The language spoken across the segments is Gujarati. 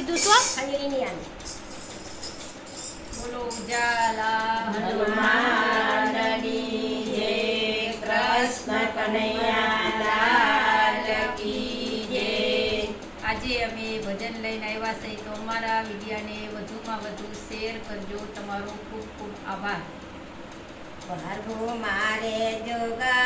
કીધું શું ખંડલીની આની બોલો ઉજાલા હનુમાનની જય કૃષ્ણ કનૈયા કી જય. આજે અમે ભજન લઈને આવ્યા છે તો અમારા વિડીયાને વધુમાં વધુ શેર કરજો. તમારો ખૂબ ખૂબ આભાર. ભાર્ગવ મારે જોગા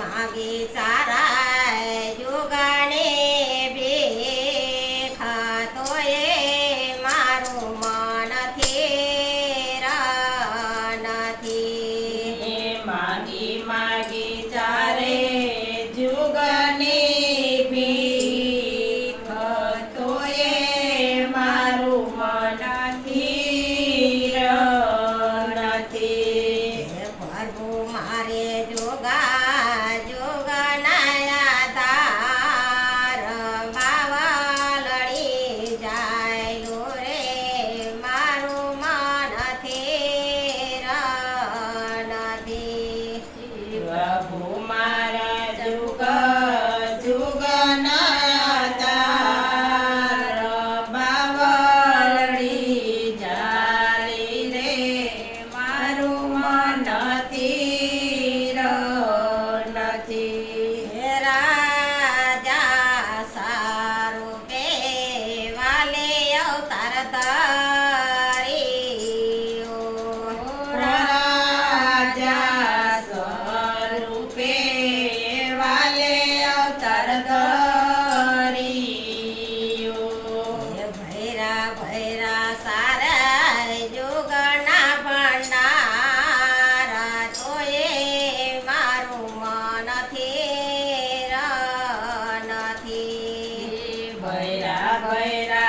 嘛，给咱 Vairag, Vairag.